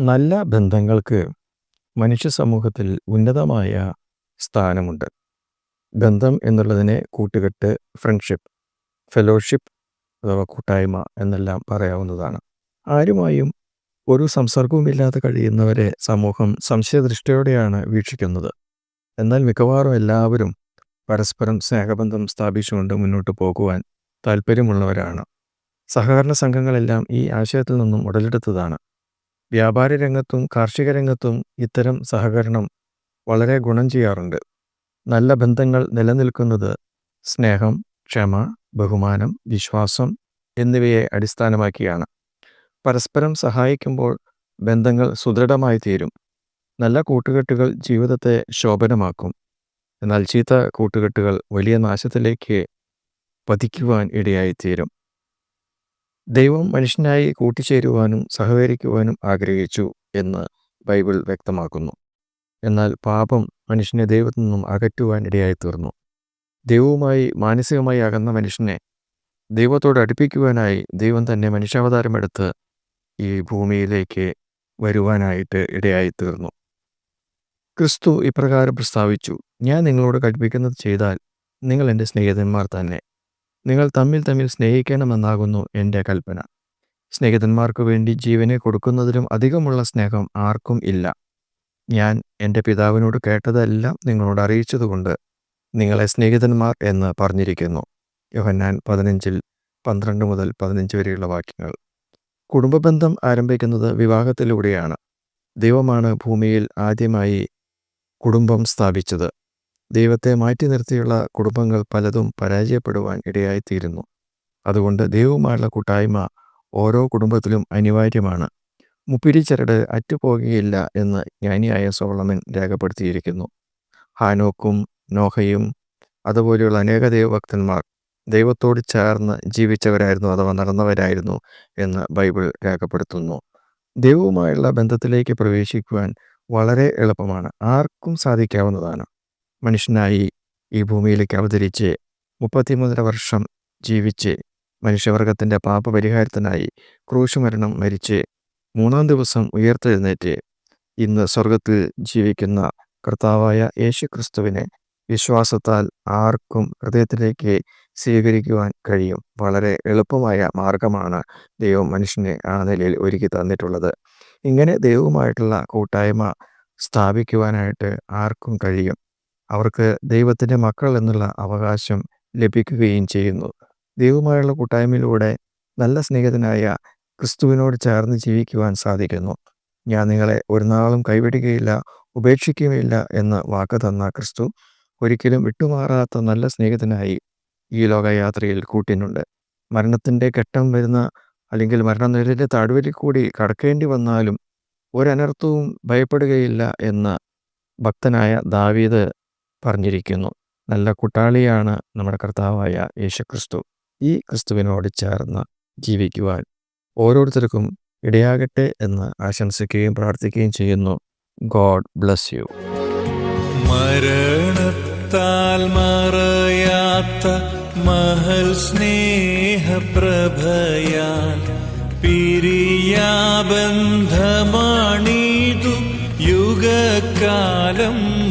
നല്ല ബന്ധങ്ങൾക്ക് മനുഷ്യ സമൂഹത്തിൽ ഉന്നതമായ സ്ഥാനമുണ്ട്. ബന്ധം എന്നുള്ളതിനെ കൂട്ടുകെട്ട്, ഫ്രണ്ട്ഷിപ്പ്, ഫെലോഷിപ്പ് അഥവാ കൂട്ടായ്മ എന്നെല്ലാം പറയാവുന്നതാണ്. ആരുമായും ഒരു സംസർഗവുമില്ലാതെ കഴിയുന്നവരെ സമൂഹം സംശയദൃഷ്ടിയോടെയാണ് വീക്ഷിക്കുന്നത്. എന്നാൽ മിക്കവാറും എല്ലാവരും പരസ്പരം സ്നേഹബന്ധം സ്ഥാപിച്ചുകൊണ്ട് മുന്നോട്ട് പോകുവാൻ താൽപ്പര്യമുള്ളവരാണ്. സഹകരണ സംഘങ്ങളെല്ലാം ഈ ആശയത്തിൽ നിന്നും ഉടലെടുത്തതാണ്. വ്യാപാര രംഗത്തും കാർഷിക രംഗത്തും ഇത്തരം സഹകരണം വളരെ ഗുണം ചെയ്യാറുണ്ട്. നല്ല ബന്ധങ്ങൾ നിലനിൽക്കുന്നത് സ്നേഹം, ക്ഷമ, ബഹുമാനം, വിശ്വാസം എന്നിവയെ അടിസ്ഥാനമാക്കിയാണ്. പരസ്പരം സഹായിക്കുമ്പോൾ ബന്ധങ്ങൾ സുദൃഢമായി തീരും നല്ല കൂട്ടുകെട്ടുകൾ ജീവിതത്തെ ശോഭനമാക്കും. എന്നാൽ ചീത്ത കൂട്ടുകെട്ടുകൾ വലിയ നാശത്തിലേക്ക് പതിക്കുവാൻ ഇടയായിത്തീരും. ദൈവം മനുഷ്യനായി കൂട്ടിച്ചേരുവാനും സഹകരിക്കുവാനും ആഗ്രഹിച്ചു എന്ന് ബൈബിൾ വ്യക്തമാക്കുന്നു. എന്നാൽ പാപം മനുഷ്യനെ ദൈവത്തിൽ നിന്നും അകറ്റുവാൻ ഇടയായിത്തീർന്നു. ദൈവവുമായി മാനസികമായി അകന്ന മനുഷ്യനെ ദൈവത്തോട് അടുപ്പിക്കുവാനായി ദൈവം തന്നെ മനുഷ്യാവതാരമെടുത്ത് ഈ ഭൂമിയിലേക്ക് വരുവാനായിട്ട് ഇടയായി തീർന്നു ക്രിസ്തു ഇപ്രകാരം പ്രസ്താവിച്ചു: "ഞാൻ നിങ്ങളോട് കൽപ്പിക്കുന്നത് ചെയ്താൽ നിങ്ങൾ എന്റെ സ്നേഹിതന്മാർ തന്നെ. നിങ്ങൾ തമ്മിൽ തമ്മിൽ സ്നേഹിക്കണമെന്നാകുന്നു എന്റെ കൽപ്പന സ്നേഹിതന്മാർക്കു വേണ്ടി ജീവനെ കൊടുക്കുന്നതിലും അധികമുള്ള സ്നേഹം ആർക്കും ഇല്ല. ഞാൻ എന്റെ പിതാവിനോട് കേട്ടതെല്ലാം നിങ്ങളോട് അറിയിച്ചതുകൊണ്ട് നിങ്ങളെ സ്നേഹിതന്മാർ എന്ന് പറഞ്ഞിരിക്കുന്നു." യോഹന്നാൻ പതിനഞ്ചിൽ പന്ത്രണ്ട് മുതൽ പതിനഞ്ച് വരെയുള്ള വാക്യങ്ങൾ. കുടുംബബന്ധം ആരംഭിക്കുന്നത് വിവാഹത്തിലൂടെയാണ്. ദൈവമാണ് ഭൂമിയിൽ ആദ്യമായി കുടുംബം സ്ഥാപിച്ചത്. ദൈവത്തെ മാറ്റി നിർത്തിയുള്ള കുടുംബങ്ങൾ പലതും പരാജയപ്പെടുവാൻ ഇടയായിത്തീരുന്നു. അതുകൊണ്ട് ദൈവവുമായുള്ള കൂട്ടായ്മ ഓരോ കുടുംബത്തിലും അനിവാര്യമാണ്. മുപ്പിരിച്ചരട് അറ്റുപോകുകയില്ല എന്ന് ജ്ഞാനിയായ സോളമൻ രേഖപ്പെടുത്തിയിരിക്കുന്നു. ഹാനോക്കും നോഹയും അതുപോലെയുള്ള അനേക ദൈവഭക്തന്മാർ ദൈവത്തോട് ചേർന്ന് ജീവിച്ചവരായിരുന്നു അഥവാ നടന്നവരായിരുന്നു എന്ന് ബൈബിൾ രേഖപ്പെടുത്തുന്നു. ദൈവവുമായുള്ള ബന്ധത്തിലേക്ക് പ്രവേശിക്കുവാൻ വളരെ എളുപ്പമാണ്. ആർക്കും സാധിക്കാവുന്നതാണ്. മനുഷ്യനായി ഈ ഭൂമിയിലേക്ക് അവതരിച്ച് മുപ്പത്തിമൂന്നര വർഷം ജീവിച്ച് മനുഷ്യവർഗത്തിന്റെ പാപപരിഹാരത്തിനായി ക്രൂശുമരണം മരിച്ച് മൂന്നാം ദിവസം ഉയർത്തെഴുന്നേറ്റ് ഇന്ന് സ്വർഗത്തിൽ ജീവിക്കുന്ന കർത്താവായ യേശു ക്രിസ്തുവിനെ വിശ്വാസത്താൽ ആർക്കും ഹൃദയത്തിലേക്ക് സ്വീകരിക്കുവാൻ കഴിയും. വളരെ എളുപ്പമായ മാർഗമാണ് ദൈവം മനുഷ്യനെ ആ നിലയിൽ ഒരുക്കി തന്നിട്ടുള്ളത്. ഇങ്ങനെ ദൈവവുമായിട്ടുള്ള കൂട്ടായ്മ സ്ഥാപിക്കുവാനായിട്ട് ആർക്കും കഴിയും. അവർക്ക് ദൈവത്തിന്റെ മക്കൾ എന്നുള്ള അവകാശം ലഭിക്കുകയും ചെയ്യുന്നു. ദൈവമായുള്ള കൂട്ടായ്മയിലൂടെ നല്ല സ്നേഹിതനായ ക്രിസ്തുവിനോട് ചേർന്ന് ജീവിക്കുവാൻ സാധിക്കുന്നു. "ഞാൻ നിങ്ങളെ ഒരു നാളും കൈവിടുകയില്ല ഉപേക്ഷിക്കുകയില്ല എന്ന് വാക്ക് തന്ന ക്രിസ്തു ഒരിക്കലും വിട്ടുമാറാത്ത നല്ല സ്നേഹിതനായി ഈ ലോകയാത്രയിൽ കൂട്ടിനുണ്ട്. മരണത്തിന്റെ ഘട്ടം വരുന്ന അല്ലെങ്കിൽ മരണനിഴലിന്റെ താഴ്വരിൽ കൂടി കടക്കേണ്ടി വന്നാലും ഒരനർത്ഥവും ഭയപ്പെടുകയില്ല എന്ന് ഭക്തനായ ദാവീദ് പറഞ്ഞിരിക്കുന്നു. നല്ല കൂട്ടാളിയാണ് നമ്മുടെ കർത്താവായ യേശുക്രിസ്തു. ഈ ക്രിസ്തുവിനോട് ചേർന്ന് ജീവിക്കുവാൻ ഓരോരുത്തർക്കും ഇടയാകട്ടെ എന്ന് ആശംസിക്കുകയും പ്രാർത്ഥിക്കുകയും ചെയ്യുന്നു. God bless you. മരണത്താൽ മറയാത്ത മഹൽ സ്നേഹപ്രഭയാൽ പിരിയാബന്ധമാണീതു യുഗകാലം